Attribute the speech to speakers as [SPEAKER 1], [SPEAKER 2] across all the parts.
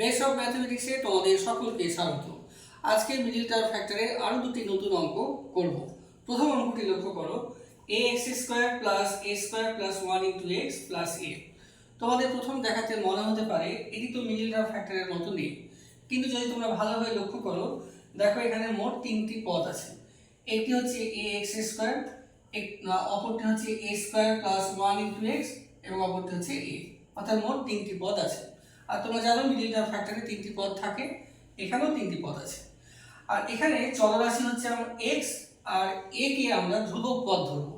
[SPEAKER 1] Base of ম্যাথমেটিক্সে তোমাদের সকলকে স্বাগত। আজকে মিডিল টার্ম ফ্যাক্টরে আরও দুটি নতুন অঙ্ক করব। প্রথম অঙ্কটি লক্ষ্য করো। A X square plus A square plus one into X plus A তোমাদের প্রথম দেখাতে মনে হতে পারে, এটি তো মিডিল টার্ম ফ্যাক্টরের মতো নেই কিন্তু যদি তোমরা ভালোভাবে লক্ষ্য করো, দেখো এখানে মোট তিনটি পদ আছে। একটি হচ্ছে এ এক্স স্কোয়ার অপরটি হচ্ছে A square plus one into X এবং অপরটি হচ্ছে এ অর্থাৎ মোট তিনটি পদ আছে। আর তোমরা জানো মিডিল টার্ম ফ্যাক্টরে তিনটি পদ থাকে, এখানেও তিনটি পদ আছে। আর এখানে চলরাশি হচ্ছে আমার এক্স আর এ কে আমরা ধ্রুবক পদ ধরবো।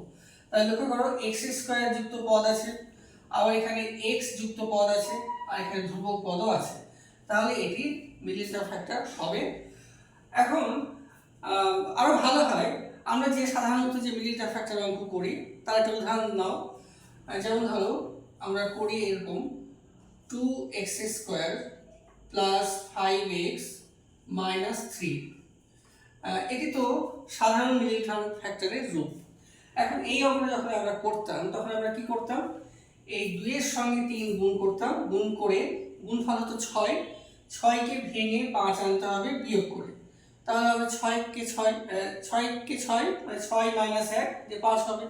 [SPEAKER 1] তাহলে লক্ষ্য করো এক্স স্কোয়ার যুক্ত পদ আছে, আবার এখানে এক্স যুক্ত পদ আছে, আর এখানে ধ্রুবক পদও আছে। তাহলে এটি মিডিল টার্ম ফ্যাক্টর হবে। এখন আরও ভালো হয়, আমরা যে সাধারণত যে মিডিল টার্ম ফ্যাক্টর অঙ্ক করি, তার একটা উদাহরণ নাও। যেমন ধরো, আমরা করি এরকম two X square plus five X minus three এটি তো সাধারণ মিডিল টার্ম ফ্যাক্টরের রূপ। এখন এই অঙ্কটা যখন আমরা করতাম, তখন আমরা কি করতাম? এই দুইয়ের সঙ্গে তিন গুণ করতাম, গুণ করে গুণফল হতো ছয়। ছয়কে ভেঙে পাঁচ আনতে হবে বিয়োগ করে। তাহলে হবে ছয়কে ছয় ছয়কে ছয় মানে ছয় মাইনাস এক যে পাঁচ হবে।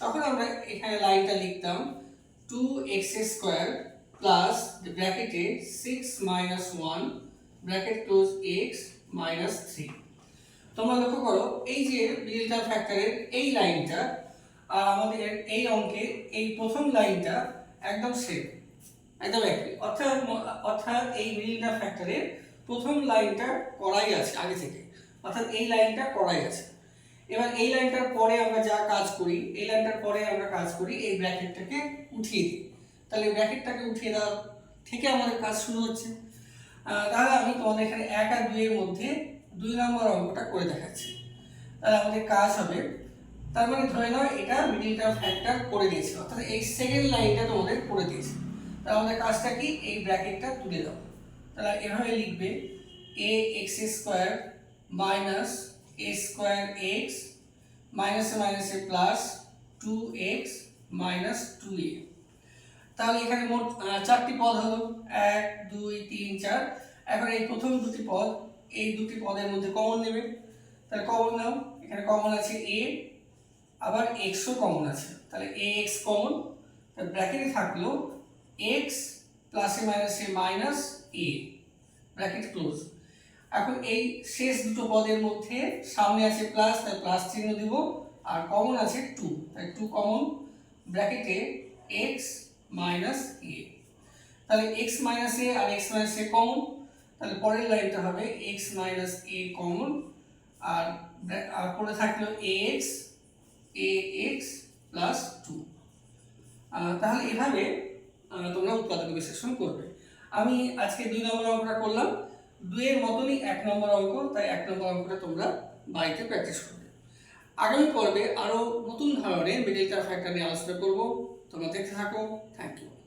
[SPEAKER 1] তখন আমরা এখানে লাইনটা লিখতাম টু এক্স স্কোয়ার প্লাস ব্র্যাকেটে six minus one bracket close X minus three তোমরা লক্ষ্য করো, এই যে মিডিলটা ফ্যাক্টরের এই লাইনটা আর আমাদের এই অঙ্কের এই প্রথম লাইনটা একদম সেম একদম একই। অর্থাৎ অর্থাৎ এই মিডিলটা ফ্যাক্টরের প্রথম লাইনটা করাই আছে আগে থেকে। অর্থাৎ এই লাইনটা করাই আছে। এবার এই লাইনটার পরে আমরা যা কাজ করি, এই লাইনটার পরে আমরা কাজ করি এই ব্র্যাকেটটাকে উঠিয়ে দিই তাহলে ব্র্যাকেটটাকে উঠিয়ে দেওয়া থেকে আমাদের কাজ শুরু হচ্ছে। তাহলে আমি তোমাদের এখানে এক আর দুইয়ের মধ্যে দুই নম্বর অঙ্কটা করে দেখাচ্ছি। তাহলে আমাদের কাজ হবে। তার মানে ধরে নাও এটা মিডিল টার্ম ফ্যাক্টর করে দিয়েছে। অর্থাৎ এই সেকেন্ড লাইনটা তোমাদের করে দিয়েছে। তাহলে আমাদের কাজটা কি? এই ব্র্যাকেটটা তুলে দাও। তাহলে এভাবে লিখবে A X square minus A square X মাইনাসে মাইনাসে plus two X minus two A তাহলে এখানে মোট চারটি পদ হলো এক, দুই, তিন, চার। এখন এই প্রথম দুটি পদ, এই দুটি পদের মধ্যে কমন নেবে। তাহলে কমন নাও, এখানে কমন আছে এ আবার এক্সও কমন আছে। তাহলে এ এক্স কমন ব্র্যাকেটে থাকল এক্স প্লাসে মাইনাসে মাইনাস এ ব্র্যাকেট ক্লোজ এখন এই শেষ দুটো পদের মধ্যে সামনে আছে প্লাস তাই প্লাস চিহ্ন দিব, আর কমন আছে টু তাই টু কমন ব্র্যাকেটে এক্স মাইনাস এ তাহলে এক্স মাইনাস এ আর এক্স মাইনাস এ কমন তাহলে পরের লাইনটা হবে এক্স মাইনাস এ কমন আর আর পরে থাকল A X A X plus two তাহলে এভাবে তোমরা উৎপাদক বিশ্লেষণ করবে। আমি আজকে দুই নম্বর অঙ্কটা করলাম। দুইয়ের মতনই এক নম্বর অঙ্ক, তাই এক নম্বর অঙ্কটা তোমরা বাড়িতে প্র্যাকটিস করবে। আগামী পর্বে আরও নতুন ধরনের মিডিল টার্ম ফ্যাক্টর নিয়ে আলোচনা করব। তোমরা দেখতে থাকো। Thank you